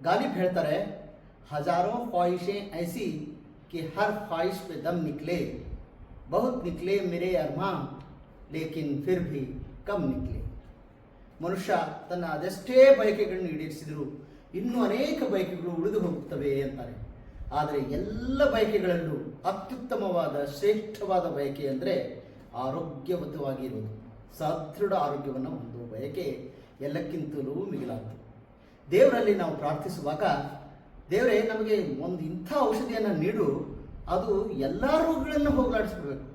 गालिब ಹೇಳ್ತಾರೆ हजारों ख्वाहिशें ऐसी कि हर ख्वाहिश पे दम निकले बहुत निकले मेरे अरमान लेकिन फिर भी कम निकले ಮನುಷ್ಯ ತನ್ನ ಅದೆಷ್ಟೇ ಬಯಕೆಗಳನ್ನು ಈಡೇರಿಸಿದರೂ ಇನ್ನೂ ಅನೇಕ ಬಯಕೆಗಳು ಉಳಿದು ಹೋಗುತ್ತವೆ ಅಂತಾರೆ ಆದರೆ ಎಲ್ಲ ಬಯಕೆಗಳಲ್ಲೂ ಅತ್ಯುತ್ತಮವಾದ ಶ್ರೇಷ್ಠವಾದ ಬಯಕೆ ಅಂದರೆ ಆರೋಗ್ಯವಂತವಾಗಿರುವುದು ಸದೃಢ ಆರೋಗ್ಯವನ್ನು ಹೊಂದುವ ಬಯಕೆ ಎಲ್ಲಕ್ಕಿಂತಲೂ ಮಿಗಿಲಾಗ್ತದೆ ದೇವರಲ್ಲಿ ನಾವು ಪ್ರಾರ್ಥಿಸುವಾಗ ದೇವರೇ, ನಮಗೆ ಒಂದು ಇಂಥ ಔಷಧಿಯನ್ನು ನೀಡು, ಅದು ಎಲ್ಲ ರೋಗಗಳನ್ನು ಹೋಗಲಾಡಿಸ್ಬಿಡ್ಬೇಕು.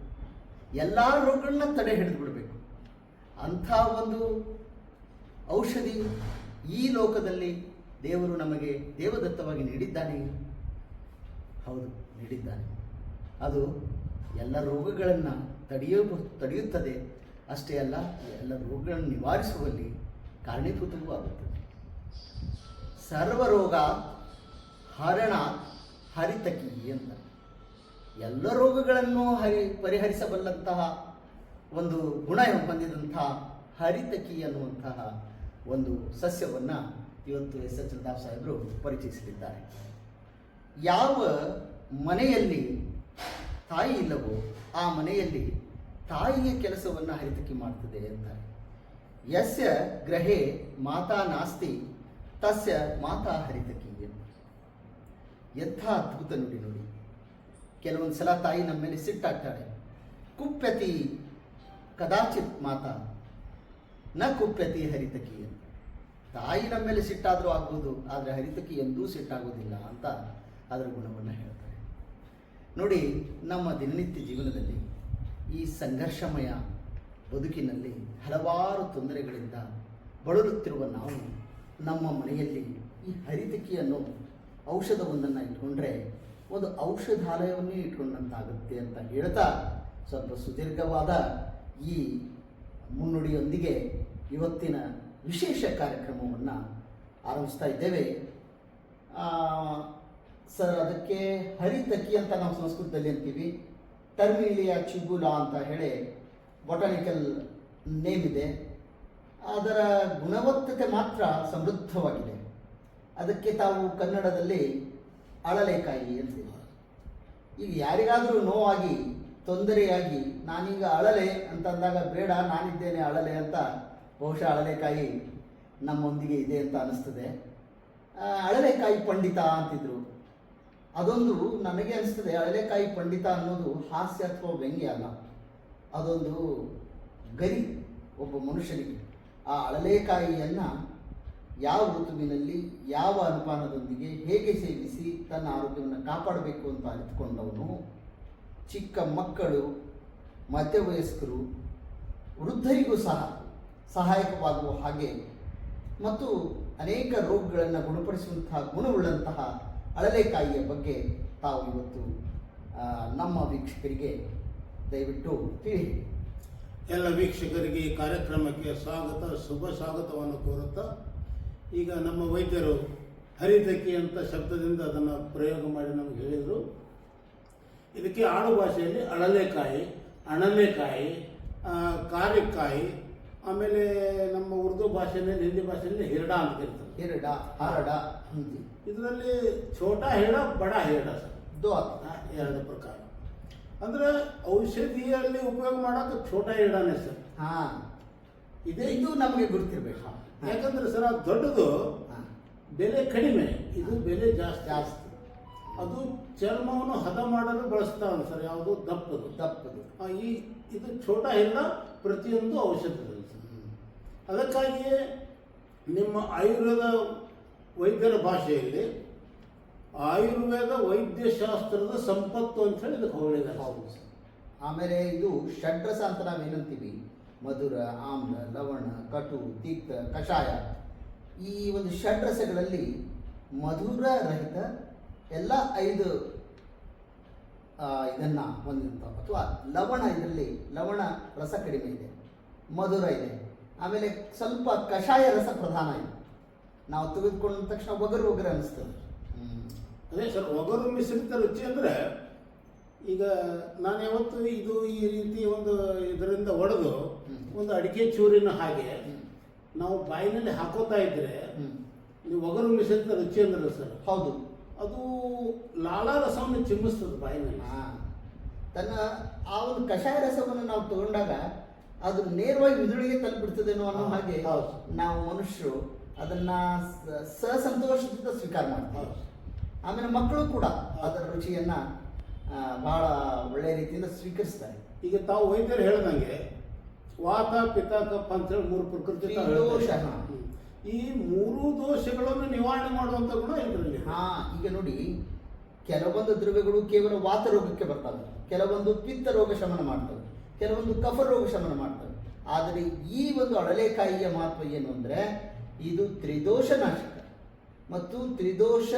ಎಲ್ಲ ರೋಗಗಳನ್ನ ತಡೆ ಹಿಡಿದು ಬಿಡಬೇಕು ಅಂಥ ಒಂದು ಔಷಧಿ ಈ ಲೋಕದಲ್ಲಿ ದೇವರು ನಮಗೆ ದೇವದತ್ತವಾಗಿ ನೀಡಿದ್ದಾನೆ. ಹೌದು, ನೀಡಿದ್ದಾನೆ. ಅದು ಎಲ್ಲ ರೋಗಗಳನ್ನು ತಡೆಯ ತಡೆಯುತ್ತದೆ. ಅಷ್ಟೇ ಅಲ್ಲ, ಎಲ್ಲ ರೋಗಗಳನ್ನು ನಿವಾರಿಸುವಲ್ಲಿ ಕಾರಣೀಭೂತವೂ ಆಗುತ್ತದೆ. ಸರ್ವರೋಗ ಹರಣ ಹರಿತಕಿ ಅಂತ. ಎಲ್ಲ ರೋಗಗಳನ್ನು ಹರಿ ಪರಿಹರಿಸಬಲ್ಲಂತಹ ಒಂದು ಗುಣ ಹೊಂದಿದಂತಹ ಹರಿತಕಿ ಅನ್ನುವಂತಹ ಒಂದು ಸಸ್ಯವನ್ನು ಇವತ್ತು ಎಸ್ ಎಚ್ ದಾಸ್ ಸಾಹೇಬರು ಪರಿಚಯಿಸಲಿದ್ದಾರೆ. ಯಾವ ಮನೆಯಲ್ಲಿ ತಾಯಿ ಇಲ್ಲವೋ ಆ ಮನೆಯಲ್ಲಿ ತಾಯಿಯ ಕೆಲಸವನ್ನು ಹರಿತಕಿ ಮಾಡ್ತದೆ ಅಂತಾರೆ. ಯಸ್ಯ ಗ್ರಹೆ ಮಾತಾ ನಾಸ್ತಿ ತಸ್ಯ ಮಾತಾ ಹರಿತ ಅಂತ ಎಂಥ ಅದ್ಭುತ ನುಡಿ ನೋಡಿ. ಕೆಲವೊಂದು ಸಲ ತಾಯಿ ನಮ್ಮ ಮೇಲೆ ಸಿಟ್ಟಾಗ್ತಾಳೆ. ಕುಪ್ಯತಿ ಕದಾಚಿತ್ ಮಾತಾ. ನ ಕುಪ್ಯತಿ ಎಂದು ತಾಯಿ ನಮ್ಮ ಮೇಲೆ ಸಿಟ್ಟಾದರೂ ಆಗ್ಬೋದು, ಆದರೆ ಹರಿತಕಿ ಎಂದೂ ಸಿಟ್ಟಾಗೋದಿಲ್ಲ ಅಂತ ಅದರ ಗುಣವನ್ನು ಹೇಳ್ತಾರೆ. ನೋಡಿ, ನಮ್ಮ ದಿನನಿತ್ಯ ಜೀವನದಲ್ಲಿ ಈ ಸಂಘರ್ಷಮಯ ಬದುಕಿನಲ್ಲಿ ಹಲವಾರು ತೊಂದರೆಗಳಿಂದ ಬಳಲುತ್ತಿರುವ ನಾವು ನಮ್ಮ ಮನೆಯಲ್ಲಿ ಈ ಹರಿತಕಿ ಅನ್ನೋ ಔಷಧವೊಂದನ್ನು ಇಟ್ಕೊಂಡ್ರೆ ಒಂದು ಔಷಧಾಲಯವನ್ನೇ ಇಟ್ಕೊಂಡಂತಾಗುತ್ತೆ ಅಂತ ಹೇಳ್ತಾ ಸ್ವಲ್ಪ ಸುದೀರ್ಘವಾದ ಈ ಮುನ್ನುಡಿಯೊಂದಿಗೆ ಇವತ್ತಿನ ವಿಶೇಷ ಕಾರ್ಯಕ್ರಮವನ್ನು ಆರಂಭಿಸ್ತಾ ಇದ್ದೇವೆ. ಸರ್, ಅದಕ್ಕೆ ಹರಿತಕಿ ಅಂತ ನಾವು ಸಂಸ್ಕೃತದಲ್ಲಿ ಅಂತೀವಿ. ಟರ್ಮಿಲಿಯಾ ಚಿಗುಲಾ ಅಂತ ಹೇಳಿ ಬೊಟಾನಿಕಲ್ ನೇಮ್ ಇದೆ. ಅದರ ಗುಣವತ್ತತೆ ಮಾತ್ರ ಸಮೃದ್ಧವಾಗಿದೆ. ಅದಕ್ಕೆ ತಾವು ಕನ್ನಡದಲ್ಲಿ ಅಳಲೆಕಾಯಿ ಅಂತೀವಿ ಈಗ ಯಾರಿಗಾದರೂ ನೋವಾಗಿ ತೊಂದರೆಯಾಗಿ ನಾನೀಗ ಅಳಲೆ ಅಂತ ಅಂದಾಗ ಬೇಡ ನಾನಿದ್ದೇನೆ ಅಳಲೆ ಅಂತ ಬಹುಶಃ ಅಳಲೆಕಾಯಿ ನಮ್ಮೊಂದಿಗೆ ಇದೆ ಅಂತ ಅನಿಸ್ತದೆ. ಆ, ಅಳಲೆಕಾಯಿ ಪಂಡಿತ ಅಂತಿದ್ರು. ಅದೊಂದು ನನಗೆ ಅನಿಸ್ತದೆ ಅಳಲೆಕಾಯಿ ಪಂಡಿತ ಅನ್ನೋದು ಹಾಸ್ಯ ಅಥವಾ ವ್ಯಂಗ್ಯ ಅಲ್ಲ. ಅದೊಂದು ಗರಿ ಒಬ್ಬ ಮನುಷ್ಯನಿಗೆ. ಆ ಅಳಲೆಕಾಯಿಯನ್ನು ಯಾವ ಋತುವಿನಲ್ಲಿ ಯಾವ ಅನುಪಾನದೊಂದಿಗೆ ಹೇಗೆ ಸೇವಿಸಿ ತನ್ನ ಆರೋಗ್ಯವನ್ನು ಕಾಪಾಡಬೇಕು ಅಂತ ಅರಿತುಕೊಂಡವನು ಚಿಕ್ಕ ಮಕ್ಕಳು, ಮಧ್ಯವಯಸ್ಕರು, ವೃದ್ಧರಿಗೂ ಸಹ ಸಹಾಯಕವಾಗುವ ಹಾಗೆ ಮತ್ತು ಅನೇಕ ರೋಗಗಳನ್ನು ಗುಣಪಡಿಸುವಂತಹ ಗುಣವುಳ್ಳಂತಹ ಅಳಲೆಕಾಯಿಯ ಬಗ್ಗೆ ತಾವು ಇವತ್ತು ನಮ್ಮ ವೀಕ್ಷಕರಿಗೆ ದಯವಿಟ್ಟು ತಿಳಿ ಎಲ್ಲ ವೀಕ್ಷಕರಿಗೆ ಈ ಕಾರ್ಯಕ್ರಮಕ್ಕೆ ಸ್ವಾಗತ ಶುಭ ಸ್ವಾಗತವನ್ನು ಕೋರುತ್ತಾ ಈಗ ನಮ್ಮ ವೈದ್ಯರು ಹರಿತಕ್ಕಿ ಅಂತ ಶಬ್ದದಿಂದ ಅದನ್ನು ಪ್ರಯೋಗ ಮಾಡಿ ನಮಗೆ ಹೇಳಿದರು. ಇದಕ್ಕೆ ಆಡು ಭಾಷೆಯಲ್ಲಿ ಅಳಲೆಕಾಯಿ ಅಣಲೆಕಾಯಿ ಕಾರಿಕಾಯಿ ಆಮೇಲೆ ನಮ್ಮ ಉರ್ದು ಭಾಷೆಯಲ್ಲಿ ಹಿಂದಿ ಭಾಷೆಯಲ್ಲಿ ಹಿರಡ ಅಂತ ಹೇಳ್ತಾರೆ ಹಿರಡ ಹರಡ ಹಿಂದಿ. ಇದರಲ್ಲಿ ಛೋಟಾ ಹೇಳ ಬಡ ಹಿರಡ ಸರ್. ಎರಡು ಪ್ರಕಾರ. ಅಂದ್ರೆ ಔಷಧಿಯಲ್ಲಿ ಉಪಯೋಗ ಮಾಡೋಕೆ ಛೋಟ ಹೇಳಾನೆ ಸರ್. ಹಾ. ಇದೇ ಇದು ನಮಗೆ ಗುರುತಿರ್ಬೇಕು. ಯಾಕಂದ್ರೆ ಸರ್ ಅದು ದೊಡ್ಡದು. ಬೆಲೆ ಕಡಿಮೆ. ಇದು ಬೆಲೆ ಜಾಸ್ತಿ ಜಾಸ್ತಿ ಅದು ಚರ್ಮವನ್ನು ಹದ ಮಾಡಲು ಬಳಸ್ತಾವೆ ಸರ್ ಯಾವುದು? ದಪ್ಪದು. ದಪ್ಪದು. ಈ ಇದು ಛೋಟ ಇಲ್ಲ ಪ್ರತಿಯೊಂದು ಔಷಧದಲ್ಲಿ ಸರ್. ಅದಕ್ಕಾಗಿಯೇ ನಿಮ್ಮ ಆಯುರ್ವೇದ ವೈದ್ಯರ ಭಾಷೆಯಲ್ಲಿ ಆಯುರ್ವೇದ ವೈದ್ಯಶಾಸ್ತ್ರದ ಸಂಪತ್ತು ಅಂತ ಹೇಳಿ ಇದಕ್ಕೆ ಹೊಗಳಿದ್ದಾರೆ ಹೌದು. ಆಮೇಲೆ ಇದು ಷಡ್ರಸ ಅಂತ ನಾವೇನಂತೀವಿ ಮಧುರ, ಆಮ್ಲ, ಲವಣ, ಕಟು, ತಿಕ್ತ, ಕಷಾಯ. ಈ ಒಂದು ಷಡ್ರಸಗಳಲ್ಲಿ ಮಧುರ ರಹಿತ ಎಲ್ಲ ಐದು ಇದನ್ನು ಹೊಂದಿರ್ತಾವೆ. ಅಥವಾ ಲವಣ ಇದರಲ್ಲಿ ಲವಣ ರಸ ಕಡಿಮೆ ಇದೆ, ಮಧುರ ಇದೆ. ಆಮೇಲೆ ಸ್ವಲ್ಪ ಕಷಾಯ ರಸ ಪ್ರಧಾನ ಇದೆ. ನಾವು ತೆಗೆದುಕೊಂಡ ತಕ್ಷಣ ಒಗರು ಒಗರು ಅನಿಸ್ತದೆ. ಹ್ಮ್. ಅದೇ ಸರ್ ಒಗರು ಮಿಶ್ರಿತ ರುಚಿ ಅಂದರೆ ಈಗ ನಾನು ಯಾವತ್ತು ಇದು ಈ ರೀತಿ ಒಂದು ಇದರಿಂದ ಒಡೆದು ಒಂದು ಅಡಿಕೆ ಚೂರಿನ ಹಾಗೆ ನಾವು ಬಾಯಿನಲ್ಲಿ ಹಾಕೋತಾ ಇದ್ರೆ. ನೀವು ಒಗರು ಮಿಶ್ರಿತ ರುಚಿ ಅಂದ್ರೆ ಸರ್ ಹೌದು ಅದು ಲಾಲಾರಸವನ್ನು ಚಿಮ್ಮಿಸ್ತದೆ ಬಾಯಿನಲ್ಲಿ. ತನ್ನ ಆ ಒಂದು ಕಷಾಯ ರಸವನ್ನು ನಾವು ತಗೊಂಡಾಗ ಅದು ನೇರವಾಗಿ ಮಿದುಳಿಗೆ ತಲುಪಿಡ್ತದೇನೋ ಅನ್ನೋ ಹಾಗೆ ಹೌದು. ನಾವು ಮನುಷ್ಯರು ಅದನ್ನ ಸಸಂತೋಷದಿಂದ ಸ್ವೀಕಾರ ಮಾಡ್ತೀವಿ. ಆಮೇಲೆ ಮಕ್ಕಳು ಕೂಡ ಅದರ ರುಚಿಯನ್ನ ಬಹಳ ಒಳ್ಳೆಯ ರೀತಿಯಿಂದ ಸ್ವೀಕರಿಸ್ತಾರೆ. ಈಗ ತಾವು ವೈದ್ಯರು ಹೇಳ್ದಂಗೆ ವಾತ ಪಿತ ಕಪ್ಪ ಅಂತ ಹೇಳಿ ಮೂರು ಪ್ರಕೃತಿ ದೋಷ. ಈ ಮೂರು ದೋಷಗಳನ್ನು ನಿವಾರಣೆ ಮಾಡುವಂತ ಗುಣ ಇದರಲ್ಲಿ. ಹಾ ಈಗ ನೋಡಿ ಕೆಲವೊಂದು ದ್ರವ್ಯಗಳು ಕೇವಲ ವಾತ ರೋಗಕ್ಕೆ ಬರ್ತವೆ. ಕೆಲವೊಂದು ಪಿತ್ತ ರೋಗ ಶಮನ ಮಾಡ್ತವೆ. ಕೆಲವೊಂದು ಕಫ ರೋಗ ಶಮನ ಮಾಡ್ತವೆ. ಆದರೆ ಈ ಒಂದು ಅಡಲೆಕಾಯಿಯ ಮಹತ್ವ ಏನು ಅಂದ್ರೆ ಇದು ತ್ರಿದೋಷ ನಾಶಕ. ಮತ್ತು ತ್ರಿದೋಷ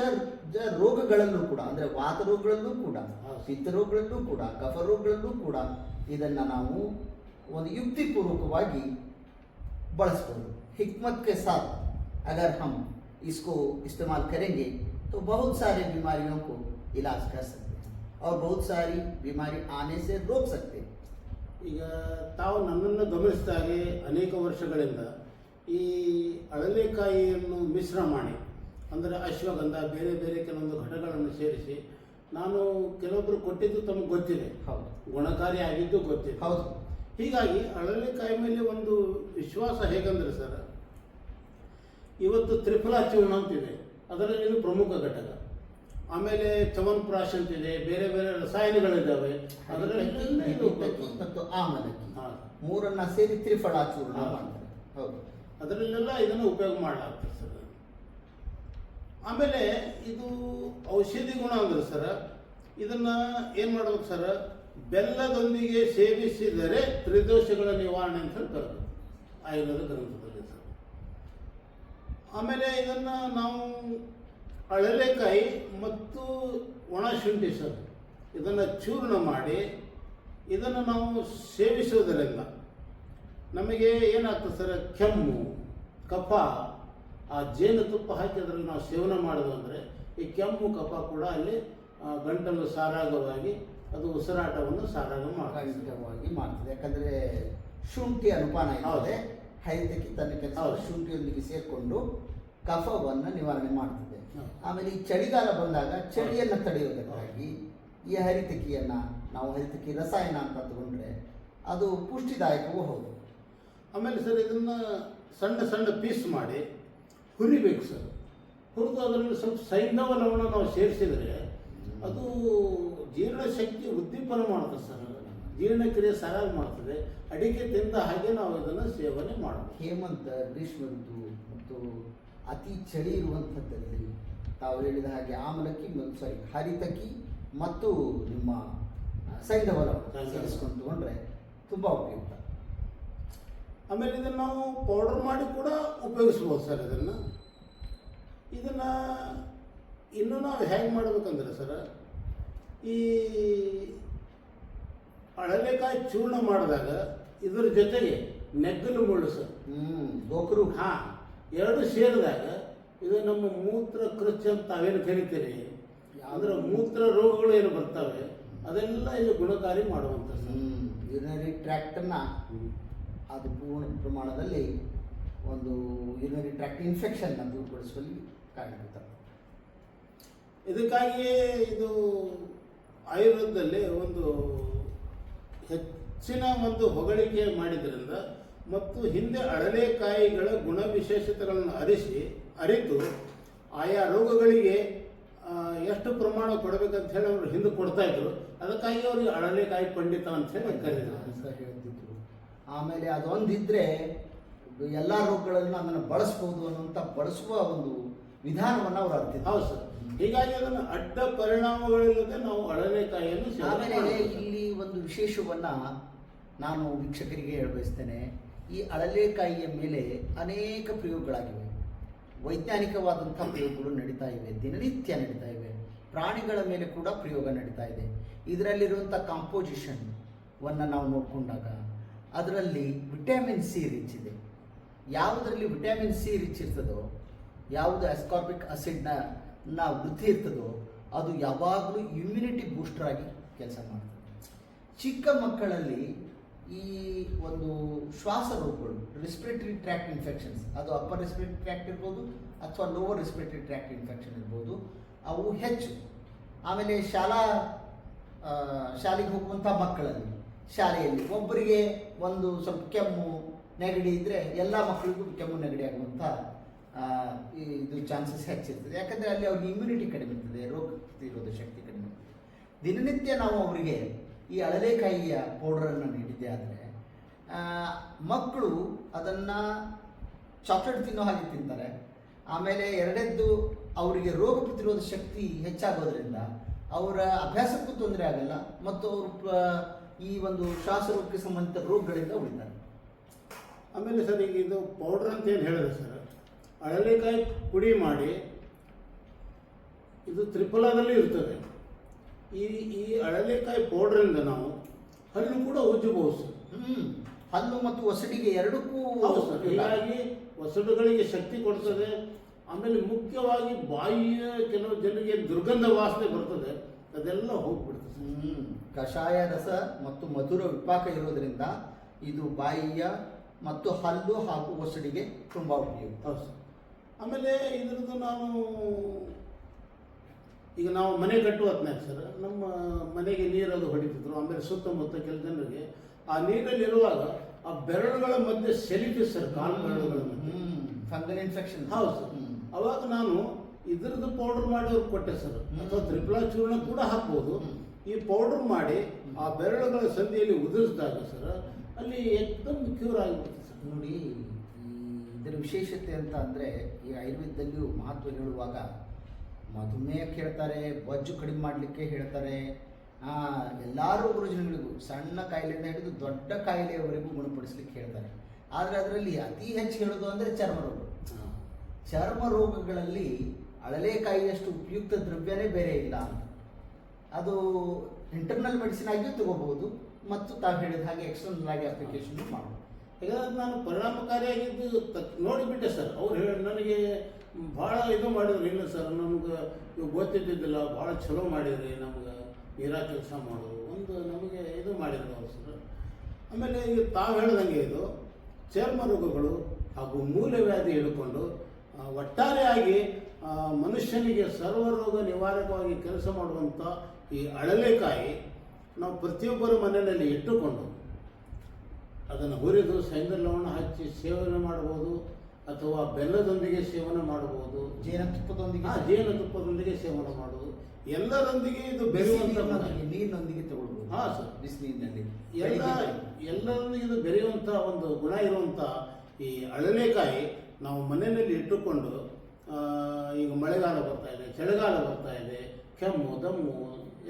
ಜ- ರೋಗಗಳಲ್ಲೂ ಕೂಡ ಅಂದ್ರೆ ವಾತ ರೋಗಗಳಲ್ಲೂ ಕೂಡ ಹೌದು. ಪಿತ್ತ ರೋಗಗಳಲ್ಲೂ ಕೂಡ ಕಫ ರೋಗಗಳಲ್ಲೂ ಕೂಡ ಇದನ್ನ ನಾವು ಒಂದು ಯುಕ್ತಿಪೂರ್ವಕವಾಗಿ ಬಳಸ್ಬೋದು हिकमत के साथ अगर हम इसको इस्तेमाल करेंगे तो बहुत सारे बीमारियों को इलाज कर सकते हैं और बहुत सारी बीमारी आने से रोक सकते हैं ಈಗ ತಾವು ನನ್ನನ್ನು ಗಮನಿಸಿದ ಹಾಗೆ ಅನೇಕ ವರ್ಷಗಳಿಂದ ಈ ಅಳಲೆಕಾಯಿಯನ್ನು ಮಿಶ್ರ ಮಾಡಿ ಅಂದರೆ ಅಶ್ವಗಂಧ ಬೇರೆ ಬೇರೆ ಕೆಲವೊಂದು ಘಟಗಳನ್ನು ಸೇರಿಸಿ ನಾನು ಕೆಲವೊಬ್ಬರು ಕೊಟ್ಟಿದ್ದು ತಮಗೆ ಗೊತ್ತಿದೆ. ಹೌದು. ಗುಣಕಾರಿ ಆಗಿದ್ದು ಗೊತ್ತಿದೆ. ಹೌದು. ಹೀಗಾಗಿ ಅಳಲೆಕಾಯಿ ಮೇಲೆ ಒಂದು ವಿಶ್ವಾಸ ಹೇಗಂದ್ರೆ ಸರ್ ಇವತ್ತು ತ್ರಿಫಲ ಚೂರ್ಣ ಅಂತಿದೆ. ಅದರಲ್ಲಿ ಇದು ಪ್ರಮುಖ ಘಟಕ. ಆಮೇಲೆ ಚವನ್ಪ್ರಾಶ್ ಅಂತಿದೆ ಬೇರೆ ಬೇರೆ ರಸಾಯನಗಳಿದ್ದಾವೆ. ಅದರಲ್ಲಿ ಮತ್ತು ಆಮಲಕ್ಕಿ. ಮೂರನ್ನ ಸೇರಿ ತ್ರಿಫಲ ಚೂರ್ಣ. ಮಾಡ್ತಾರೆ ಹೌದು. ಅದರಲ್ಲೆಲ್ಲ ಇದನ್ನು ಉಪಯೋಗ ಮಾಡಲಾಗ್ತದೆ ಸರ್. ಆಮೇಲೆ ಇದು ಔಷಧಿ ಗುಣ ಅಂದ್ರೆ ಸರ್, ಇದನ್ನ ಏನ್ ಮಾಡ್ಬೇಕು ಸರ್, ಬೆಲ್ಲದೊಂದಿಗೆ ಸೇವಿಸಿದರೆ ತ್ರಿದೋಷಗಳ ನಿವಾರಣೆ ಅಂತ ಹೇಳ್ತಾರೆ ಆಯುರ್ವೇದ ಗ್ರಂಥದಲ್ಲಿ ಸರ್. ಆಮೇಲೆ ಇದನ್ನ ನಾವು ಅಳಲೆಕಾಯಿ ಮತ್ತು ಒಣ ಶುಂಠಿ ಸರ್, ಇದನ್ನು ಚೂರ್ಣ ಮಾಡಿ, ಇದನ್ನು ನಾವು ಸೇವಿಸುವುದರಿಂದ ನಮಗೆ ಏನಾಗ್ತದೆ ಸರ್, ಕೆಮ್ಮು, ಕಫ ಆ ಜೇನುತುಪ್ಪ ಹಾಕಿ ಅದರಲ್ಲಿ ನಾವು ಸೇವನೆ ಮಾಡೋದು ಅಂದರೆ ಈ ಕೆಮ್ಮು ಕಫ ಕೂಡ ಅಲ್ಲಿ ಗಂಟಲು ಸಾರಾಗವಾಗಿ ಅದು ಉಸಿರಾಟವನ್ನು ಸಾರಾಗ ಮಾಡ್ತದೆ. ಖಂಡಿತವಾಗಿ ಮಾಡ್ತದೆ. ಯಾಕಂದರೆ ಶುಂಠಿ ಅನುಪಾನ ಯಾವುದೇ ಹೈದಕ್ಕೆ ತನ್ನ ಕೆಲಸ ಶುಂಠಿಯೊಂದಿಗೆ ಸೇರಿಕೊಂಡು ಕಫವನ್ನು ನಿವಾರಣೆ ಮಾಡ್ತದೆ. ಆಮೇಲೆ ಈ ಚಳಿಗಾಲ ಬಂದಾಗ ಚಳಿಯನ್ನು ತಡೆಯೋದಕ್ಕಾಗಿ ಈ ಹರಿತಕಿಯನ್ನು ನಾವು ಹರಿತಕಿ ರಸಾಯನ ಅಂತ ತಗೊಂಡ್ರೆ ಅದು ಪುಷ್ಟಿದಾಯಕವೂ ಹೌದು. ಆಮೇಲೆ ಸರ್ ಇದನ್ನು ಸಣ್ಣ ಸಣ್ಣ ಪೀಸ್ ಮಾಡಿ ಹುರಿಬೇಕು ಸರ್. ಹುರಿದು ಅದರಲ್ಲಿ ಸ್ವಲ್ಪ ಸೈಂಧವ ಲವಣ ನಾವು ಸೇರಿಸಿದರೆ ಅದು ಜೀರ್ಣಶಕ್ತಿ ಉದ್ದೀಪನ ಮಾಡ್ತದೆ ಸರ್. ಜೀರ್ಣಕ್ರಿಯೆ ಸರಾಗ ಮಾಡ್ತದೆ ಅಡಿಕೆ ತಿಂದ ಹಾಗೆ ನಾವು ಇದನ್ನು ಸೇವನೆ ಮಾಡಬೇಕು. ಹೇಮಂತ ಗ್ರೀಷ್ಮ ಋತು ಮತ್ತು ಅತಿ ಚಳಿ ಇರುವಂಥದ್ದಲ್ಲಿ ತಾವು ಹೇಳಿದ ಹಾಗೆ ಆಮಲಕ್ಕಿ ಸಾರಿ ಹರಿತಕ್ಕಿ ಮತ್ತು ನಿಮ್ಮ ಸೈಂಧವ. ಸೇರಿಸ್ಕೊಂಡು ತಗೊಂಡ್ರೆ ತುಂಬ ಉಪಯುಕ್ತ. ಆಮೇಲೆ ಇದನ್ನು ನಾವು ಪೌಡರ್ ಮಾಡಿ ಕೂಡ ಉಪಯೋಗಿಸ್ಬೋದು ಸರ್ ಇದನ್ನು. ಇದನ್ನು ಇನ್ನೂ ನಾವು ಹ್ಯಾಂಗ್ ಮಾಡ್ಬೇಕಂದ್ರೆ ಸರ್ ಈ ಅಳಲೆಕಾಯಿ ಚೂರ್ಣ ಮಾಡಿದಾಗ ಇದ್ರ ಜೊತೆಗೆ ನೆಗ್ಗಲು ಮುಳ್ಳು ಸರ್. ಹ್ಞೂ ಗೋಕರು. ಹಾಂ ಎರಡು ಸೇರಿದಾಗ ಇದು ನಮ್ಮ ಮೂತ್ರ ಕೃಚ್ ಅಂತ ತಾವೇನು ಕರಿತೀರಿ? ಅಂದ್ರೆ ಮೂತ್ರ ರೋಗಗಳು ಏನು ಬರ್ತವೆ ಅದೆಲ್ಲ ಇದು ಗುಣಕಾರಿ ಮಾಡುವಂಥ ಸರ್. ಯುರಿನರಿ ಟ್ರ್ಯಾಕ್ಟನ್ನ ಅದು ಪೂರ್ಣ ಪ್ರಮಾಣದಲ್ಲಿ ಒಂದು ಯೂರಿನರಿ ಟ್ರ್ಯಾಕ್ಟ್ ಇನ್ಫೆಕ್ಷನ್ ದೂರಪಡಿಸುವಲ್ಲಿ ಕಾರಣೀಭೂತ. ಇದಕ್ಕಾಗಿಯೇ ಇದು ಆಯುರ್ವೇದದಲ್ಲಿ ಒಂದು ಹೆಚ್ಚಿನ ಒಂದು ಹೊಗಳಿಕೆ ಮಾಡಿದ್ರಿಂದ ಮತ್ತು ಹಿಂದೆ ಅಡಲೆಕಾಯಿಗಳ ಗುಣ ವಿಶೇಷತೆಗಳನ್ನು ಅರಿಸಿ ಅರಿತು ಆಯಾ ರೋಗಗಳಿಗೆ ಎಷ್ಟು ಪ್ರಮಾಣ ಕೊಡಬೇಕಂತ ಹೇಳಿ ಅವರು ಹಿಂದೆ ಕೊಡ್ತಾ ಇದ್ರು. ಅದಕ್ಕಾಗಿ ಅವ್ರಿಗೆ ಅಡಲೆಕಾಯಿ ಪಂಡಿತ ಅಂತ ಹೇಳಿ ಹೇಳ್ತಿದ್ರು. ಆಮೇಲೆ ಅದೊಂದಿದ್ದರೆ ಎಲ್ಲ ರೋಗಗಳನ್ನು ಅದನ್ನು ಬಳಸ್ಬೋದು ಅನ್ನುವಂಥ ಬಳಸುವ ಒಂದು ವಿಧಾನವನ್ನು ಅವರು ಅರ್ಥ ಹೌದು ಸರ್. ಹೀಗಾಗಿ ಅದನ್ನು ಅಡ್ಡ ಪರಿಣಾಮಗಳಿಲ್ಲದೆ ನಾವು ಅಳಲೆಕಾಯಿಯನ್ನು ಸೇವನೆ ಆಮೇಲೆ ಇಲ್ಲಿ ಒಂದು ವಿಶೇಷವನ್ನ ನಾನು ವೀಕ್ಷಕರಿಗೆ ಹೇಳಬಯಸ್ತೇನೆ. ಈ ಅಳಲೆಕಾಯಿಯ ಮೇಲೆ ಅನೇಕ ಪ್ರಯೋಗಗಳಾಗಿವೆ. ವೈಜ್ಞಾನಿಕವಾದಂಥ ಪ್ರಯೋಗಗಳು ನಡೀತಾ ಇವೆ. ದಿನನಿತ್ಯ ನಡೀತಾ ಇವೆ. ಪ್ರಾಣಿಗಳ ಮೇಲೆ ಕೂಡ ಪ್ರಯೋಗ ನಡೀತಾ ಇದೆ. ಇದರಲ್ಲಿರುವಂಥ ಕಾಂಪೋಸಿಷನ್ ವನ್ನು ನಾವು ನೋಡಿಕೊಂಡಾಗ ಅದರಲ್ಲಿ ವಿಟಮಿನ್ ಸಿ ರಿಚ್ ಇದೆ ಯಾವುದರಲ್ಲಿ ವಿಟಮಿನ್ ಸಿ ರಿಚ್ ಇರ್ತದೋ, ಯಾವುದು ಆಸ್ಕಾರ್ಬಿಕ್ ಅಸಿಡ್ನ ವೃದ್ಧಿ ಇರ್ತದೋ, ಅದು ಯಾವಾಗಲೂ ಇಮ್ಯುನಿಟಿ ಬೂಸ್ಟರ್ ಆಗಿ ಕೆಲಸ ಮಾಡ್ತದೆ. ಚಿಕ್ಕ ಮಕ್ಕಳಲ್ಲಿ ಈ ಒಂದು ಶ್ವಾಸ ರೋಗಗಳು ರೆಸ್ಪಿರೇಟರಿ ಟ್ರ್ಯಾಕ್ಟ್ ಇನ್ಫೆಕ್ಷನ್ಸ್ ಅದು ಅಪ್ಪರ್ ರೆಸ್ಪಿರೇಟರಿ ಟ್ರ್ಯಾಕ್ಟ್ ಇರ್ಬೋದು ಅಥವಾ ಲೋವರ್ ರೆಸ್ಪಿರೇಟರಿ ಟ್ರ್ಯಾಕ್ಟ್ ಇನ್ಫೆಕ್ಷನ್ ಇರ್ಬೋದು, ಅವು ಹೆಚ್ಚು. ಆಮೇಲೆ ಶಾಲಾ ಶಾಲೆಗೆ ಹೋಗುವಂಥ ಮಕ್ಕಳಲ್ಲಿ ಶಾಲೆಯಲ್ಲಿ. ಒಬ್ಬರಿಗೆ ಒಂದು ಸ್ವಲ್ಪ ಕೆಮ್ಮು, ನೆಗಡಿ ಇದ್ದರೆ ಎಲ್ಲ ಮಕ್ಕಳಿಗೂ ಕೆಮ್ಮು, ನೆಗಡಿ ಆಗುವಂಥ ಇದು ಚಾನ್ಸಸ್ ಹೆಚ್ಚಿರ್ತದೆ. ಯಾಕಂದರೆ ಅಲ್ಲಿ ಅವ್ರಿಗೆ ಇಮ್ಯುನಿಟಿ ಕಡಿಮೆ ಇರ್ತದೆ, ರೋಗ ಪ್ರತಿರೋಧ ಶಕ್ತಿ ಕಡಿಮೆ ದಿನನಿತ್ಯ ನಾವು ಅವರಿಗೆ ಈ ಅಳಲೆಕಾಯಿಯ ಪೌಡರನ್ನು ನೀಡಿದ್ದೆ ಆದರೆ ಮಕ್ಕಳು ಅದನ್ನು ಚಾಕ್ಲೇಟ್ ತಿನ್ನೋ ಹಾಗೆ ತಿಂತಾರೆ. ಆಮೇಲೆ ಎರಡೆದ್ದು ಅವರಿಗೆ ರೋಗ ಪ್ರತಿರೋಧ ಶಕ್ತಿ ಹೆಚ್ಚಾಗೋದ್ರಿಂದ ಅವರ ಅಭ್ಯಾಸಕ್ಕೂ ತೊಂದರೆ ಆಗಲ್ಲ. ಮತ್ತು ಅವರು ಈ ಒಂದು ಶ್ವಾಸರೋಗಕ್ಕೆ ಸಂಬಂಧಿತ ರೋಗಗಳಿಂದ ಉಳಿತಾರೆ ಆಮೇಲೆ ಸರ್ ಈಗ ಇದು ಪೌಡ್ರ್ ಅಂತ ಏನು ಹೇಳಿದ್ರೆ ಸರ್? ಅಳಲೆಕಾಯಿ ಪುಡಿ ಮಾಡಿ ಇದು ತ್ರಿಫಲಾದಲ್ಲಿ ಇರ್ತದೆ. ಈ ಈ ಅಳಲೆಕಾಯಿ ಪೌಡ್ರಿಂದ ನಾವು ಹಲ್ಲು ಕೂಡ ಉಜ್ಜಬಹುದು ಸರ್. ಹ್ಮ್ ಹಲ್ಲು ಮತ್ತು ಒಸಡಿಗೆ ಎರಡಕ್ಕೂ ಸರ್. ಹೀಗಾಗಿ ಒಸಡುಗಳಿಗೆ ಶಕ್ತಿ ಕೊಡ್ತದೆ. ಆಮೇಲೆ ಮುಖ್ಯವಾಗಿ ಬಾಯಿಯ ಕೆಲವು ಜನರಿಗೆ ದುರ್ಗಂಧ ವಾಸನೆ ಬರ್ತದೆ. ಅದೆಲ್ಲ ಹೋಗ್ಬಿಡ್ತದೆ ಸರ್. ಕಷಾಯ ರಸ ಮತ್ತು ಮಧುರ ವಿಪಾಕ ಇರೋದರಿಂದ ಇದು ಬಾಯಿಯ ಮತ್ತು ಹಲ್ಲು ಹಾಗೂ ಒಸಡಿಗೆ ತುಂಬ ಉಪಯೋಗ. ಆಮೇಲೆ ಇದರದ್ದು ನಾವು ಈಗ ನಾವು ಮನೆ ಕಟ್ಟುವ ಹೊತ್ನ್ಯಾಗ ಸರ್ ನಮ್ಮ ಮನೆಗೆ ನೀರಲ್ಲಿ ಹೊಡಿತಿದ್ರು ಆಮೇಲೆ ಸುತ್ತಮುತ್ತ ಕೆಲ ಜನರಿಗೆ ಆ ನೀರಲ್ಲಿ ಇರುವಾಗ ಆ ಬೆರಳುಗಳ ಮಧ್ಯೆ ಸೆಲಿತು ಸರ್ ಕಾಲು ಬೆರಳುಗಳ ಮಧ್ಯೆ ಫಂಗಲ್ ಇನ್ಫೆಕ್ಷನ್ ಹೌದು ಸರ್. ಅವಾಗ ನಾನು ಇದ್ರದ್ದು ಪೌಡರ್ ಮಾಡಿ ಅವ್ರಿಗೆ ಕೊಟ್ಟೆ ಸರ್ ಅಥವಾ ತ್ರಿಫಲಾ ಚೂರ್ಣ ಕೂಡ ಹಾಕ್ಬೋದು. ಈ ಪೌಡರ್ ಮಾಡಿ ಆ ಬೆರಳುಗಳ ಸಂಧಿಯಲ್ಲಿ ಉದುರಿಸಿದಾಗ ಸರ್ ಅಲ್ಲಿ ಎಕ್ದಮ್ ಕ್ಯೂರ್ ಆಗಿಬಿಡುತ್ತೆ ಸರ್. ನೋಡಿ ಇದರ ವಿಶೇಷತೆ ಅಂತ ಅಂದರೆ ಈ ಆಯುರ್ವೇದದಲ್ಲಿಯೂ ಮಹತ್ವ ಹೇಳುವಾಗ ಮಧುಮೇಹಕ್ಕೆ ಹೇಳ್ತಾರೆ ಬೊಜ್ಜು ಕಡಿಮೆ ಮಾಡಲಿಕ್ಕೆ ಹೇಳ್ತಾರೆ. ಎಲ್ಲ ರೋಗ ರುಜಿನಗಳಿಗೂ ಸಣ್ಣ ಕಾಯಿಲೆಯಿಂದ ಹಿಡಿದು ದೊಡ್ಡ ಕಾಯಿಲೆಯವರೆಗೂ ಗುಣಪಡಿಸ್ಲಿಕ್ಕೆ ಹೇಳ್ತಾರೆ. ಆದರೆ ಅದರಲ್ಲಿ ಅತಿ ಹೆಚ್ಚು ಹೇಳೋದು ಅಂದರೆ ಚರ್ಮ ರೋಗ. ಚರ್ಮ ರೋಗಗಳಲ್ಲಿ ಅಳಲೆಕಾಯಿಯಷ್ಟು ಉಪಯುಕ್ತ ದ್ರವ್ಯನೇ ಬೇರೆ ಇಲ್ಲ ಅದು ಇಂಟರ್ನಲ್ ಮೆಡಿಸಿನ್ ಆಗಿಯೂ ತಗೋಬಹುದು ಮತ್ತು ತಾವು ಹೇಳಿದ ಹಾಗೆ ಎಕ್ಸ್ಟರ್ನಲ್ ಆಗಿ ಅಪ್ಲಿಕೇಶನ್ ಮಾಡಬಹುದು ಈಗ ನಾನು ಪರಿಣಾಮಕಾರಿಯಾಗಿದ್ದು ನೋಡಿಬಿಟ್ಟೆ ಸರ್ ಅವ್ರು ಹೇಳಿ ನನಗೆ ಭಾಳ ಇದು ಮಾಡಿದ್ರು. ಇಲ್ಲ ಸರ್ ನಮ್ಗೆ ಗೊತ್ತಿದ್ದಿದ್ದಿಲ್ಲ ಭಾಳ ಚಲೋ ಮಾಡಿದ್ರಿ ನಮ್ಗೆ ನೀರಾ ಕೆಲಸ ಮಾಡೋದು. ಒಂದು ನಮಗೆ ಇದು ಮಾಡಿದ್ರು ಅವ್ರು ಸರ್ ಆಮೇಲೆ ಈಗ ತಾವು ಹೇಳ್ದಂಗೆ ಇದು ಚರ್ಮ ರೋಗಗಳು ಹಾಗೂ ಮೂಲವ್ಯಾಧಿ ಹಿಡ್ಕೊಂಡು ಆ, ಒಟ್ಟಾರೆಯಾಗಿ ಮನುಷ್ಯನಿಗೆ ಸರ್ವರೋಗ ನಿವಾರಕವಾಗಿ ಕೆಲಸ ಮಾಡುವಂಥ ಈ ಅಳಲೆಕಾಯಿ ನಾವು ಪ್ರತಿಯೊಬ್ಬರ ಮನೆಯಲ್ಲಿ ಇಟ್ಟುಕೊಂಡು ಅದನ್ನು ಹುರಿದು ಸೈಂಧವ ಲವಣ ಹಚ್ಚಿ ಸೇವನೆ ಮಾಡಬಹುದು ಅಥವಾ ಬೆಲ್ಲದೊಂದಿಗೆ ಸೇವನೆ ಮಾಡಬಹುದು ಜೇನುತುಪ್ಪದೊಂದಿಗೆ ಆ ಜೇನುತುಪ್ಪದೊಂದಿಗೆ ಸೇವನೆ ಮಾಡುವುದು ಎಲ್ಲರೊಂದಿಗೆ ಇದು ಬೆರೆಯುವಂಥ ಗುಣ. ನೀರಿನೊಂದಿಗೆ ತಗೊಳ್ಬೋದು ತಗೊಳ್ಬಹುದು ಹಾ, ಸರ್. ಬಿಸಿನೀರಿನಲ್ಲಿ ಎಲ್ಲ ಎಲ್ಲರೊಂದಿಗೆ ಇದು ಬೆರೆಯುವಂಥ ಒಂದು ಗುಣ ಇರುವಂಥ ಈ ಅಳಲೆಕಾಯಿ ನಾವು ಮನೆಯಲ್ಲಿ ಇಟ್ಟುಕೊಂಡು ಈಗ ಮಳೆಗಾಲ ಬರ್ತಾ ಇದೆ ಚಳಿಗಾಲ ಬರ್ತಾ ಇದೆ ಕೆಮ್ಮು ದಮ್ಮು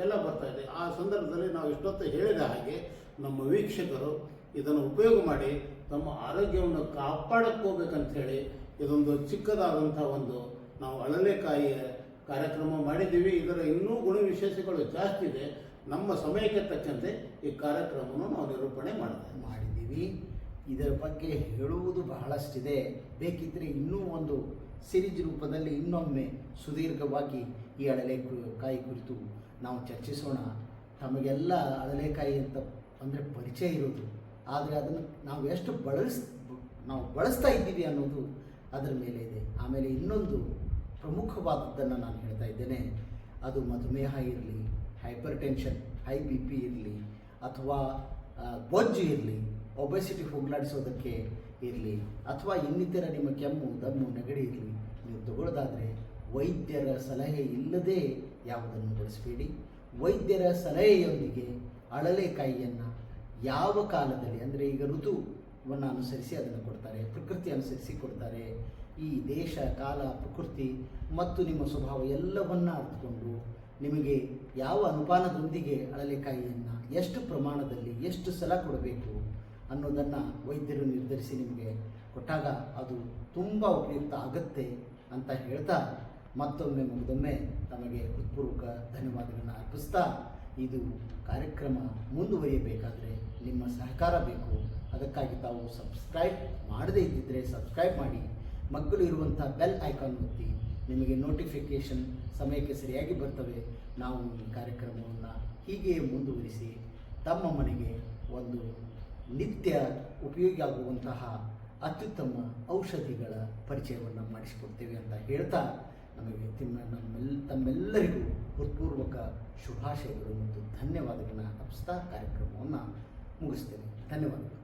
ಎಲ್ಲ ಬರ್ತಾ ಇದೆ. ಆ ಸಂದರ್ಭದಲ್ಲಿ ನಾವು ಇಷ್ಟೊತ್ತು ಹೇಳಿದ ಹಾಗೆ ನಮ್ಮ ವೀಕ್ಷಕರು ಇದನ್ನು ಉಪಯೋಗ ಮಾಡಿ ತಮ್ಮ ಆರೋಗ್ಯವನ್ನು ಕಾಪಾಡಕ್ಕೋಗ್ಬೇಕಂತ ಹೇಳಿ ಇದೊಂದು ಚಿಕ್ಕದಾದಂಥ ಒಂದು ನಾವು ಅಳಲೆಕಾಯಿಯ ಕಾರ್ಯಕ್ರಮ ಮಾಡಿದ್ದೀವಿ. ಇದರ ಇನ್ನೂ ಗುಣ ವಿಶೇಷಗಳು ಜಾಸ್ತಿ ಇದೆ. ನಮ್ಮ ಸಮಯಕ್ಕೆ ತಕ್ಕಂತೆ ಈ ಕಾರ್ಯಕ್ರಮವನ್ನು ನಾವು ನಿರೂಪಣೆ ಮಾಡಿದ್ದೇವೆ ಮಾಡಿದ್ದೀವಿ. ಇದರ ಬಗ್ಗೆ ಹೇಳುವುದು ಬಹಳಷ್ಟಿದೆ. ಬೇಕಿದ್ದರೆ ಇನ್ನೂ ಒಂದು ಸಿರೀಜ್ ರೂಪದಲ್ಲಿ ಇನ್ನೊಮ್ಮೆ ಸುದೀರ್ಘವಾಗಿ ಈ ಅಳಲೆ ಕಾಯಿ ಕುರಿತು ನಾವು ಚರ್ಚಿಸೋಣ. ತಮಗೆಲ್ಲ ಅಳಲೆಕಾಯಿ ಅಂತ ಅಂದರೆ ಪರಿಚಯ ಇರೋದು. ಆದರೆ ಅದನ್ನು ನಾವು ಎಷ್ಟು ಬಳಸ್, ನಾವು ಬಳಸ್ತಾ ಇದ್ದೀವಿ ಅನ್ನೋದು ಅದರ ಮೇಲೆ ಇದೆ. ಆಮೇಲೆ ಇನ್ನೊಂದು ಪ್ರಮುಖವಾದದ್ದನ್ನು ನಾನು ಹೇಳ್ತಾ ಇದ್ದೇನೆ. ಅದು ಮಧುಮೇಹ ಇರಲಿ hypertension high B P ಇರಲಿ, ಅಥವಾ ಬೊಜ್ಜು ಇರಲಿ, ಒಬೆಸಿಟಿ ಹೋಗಲಾಡಿಸೋದಕ್ಕೆ ಇರಲಿ, ಅಥವಾ ಇನ್ನಿತರ ನಿಮ್ಮ ಕೆಮ್ಮು, ದಮ್ಮು, ನೆಗಡಿ ಇರಲಿ, ನೀವು ತಗೊಳ್ಳೋದಾದರೆ ವೈದ್ಯರ ಸಲಹೆ ಇಲ್ಲದೆ ಯಾವುದನ್ನು ಬಳಸಬೇಡಿ ವೈದ್ಯರ ಸಲಹೆಯೊಂದಿಗೆ ಅಳಲೆಕಾಯಿಯನ್ನು ಯಾವ ಕಾಲದಲ್ಲಿ, ಅಂದರೆ ಈಗ ಋತುವನ್ನು ಅನುಸರಿಸಿ ಅದನ್ನು ಕೊಡ್ತಾರೆ, ಪ್ರಕೃತಿ ಅನುಸರಿಸಿ ಕೊಡ್ತಾರೆ. ಈ ದೇಶ, ಕಾಲ, ಪ್ರಕೃತಿ ಮತ್ತು ನಿಮ್ಮ ಸ್ವಭಾವ ಎಲ್ಲವನ್ನು ಅರ್ಥಕೊಂಡು ನಿಮಗೆ ಯಾವ ಅನುಪಾನದೊಂದಿಗೆ ಅಳಲೆಕಾಯಿಯನ್ನು ಎಷ್ಟು ಪ್ರಮಾಣದಲ್ಲಿ ಎಷ್ಟು ಸಲ ಕೊಡಬೇಕು ಅನ್ನೋದನ್ನು ವೈದ್ಯರು ನಿರ್ಧರಿಸಿ ನಿಮಗೆ ಕೊಟ್ಟಾಗ ಅದು ತುಂಬ ಉಪಯುಕ್ತ ಆಗುತ್ತೆ ಅಂತ ಹೇಳ್ತಾ ಮತ್ತೊಮ್ಮೆ ಮುಗಿದೊಮ್ಮೆ ತಮಗೆ ಹೃತ್ಪೂರ್ವಕ ಧನ್ಯವಾದಗಳನ್ನು ಅರ್ಪಿಸ್ತಾ ಇದು ಕಾರ್ಯಕ್ರಮ ಮುಂದುವರಿಯಬೇಕಾದರೆ ನಿಮ್ಮ ಸಹಕಾರ ಬೇಕು. ಅದಕ್ಕಾಗಿ ತಾವು ಸಬ್ಸ್ಕ್ರೈಬ್ ಮಾಡದೇ ಇದ್ದಿದ್ದರೆ ಸಬ್ಸ್ಕ್ರೈಬ್ ಮಾಡಿ. ಮಕ್ಕಳು ಇರುವಂಥ ಬೆಲ್ ಐಕಾನ್ ಒತ್ತಿ ನಿಮಗೆ ನೋಟಿಫಿಕೇಷನ್ ಸಮಯಕ್ಕೆ ಸರಿಯಾಗಿ ಬರ್ತವೆ. ನಾವು ಈ ಕಾರ್ಯಕ್ರಮವನ್ನು ಹೀಗೆ ಮುಂದುವರಿಸಿ ತಮ್ಮ ಮನೆಗೆ ಒಂದು ನಿತ್ಯ ಉಪಯೋಗ ಆಗುವಂತಹ ಅತ್ಯುತ್ತಮ ಔಷಧಿಗಳ ಪರಿಚಯವನ್ನು ಮಾಡಿಸಿಕೊಡ್ತೇವೆ ಅಂತ ಹೇಳ್ತಾ ನಮಗೆ ನಮ್ಮೆಲ್ಲ ತಮ್ಮೆಲ್ಲರಿಗೂ ಹೃತ್ಪೂರ್ವಕ ಶುಭಾಶಯಗಳು ಮತ್ತು ಧನ್ಯವಾದಗಳನ್ನ ಅರ್ಪಿಸ್ತಾ ಕಾರ್ಯಕ್ರಮವನ್ನು ಮುಗಿಸ್ತೇನೆ. ಧನ್ಯವಾದಗಳು.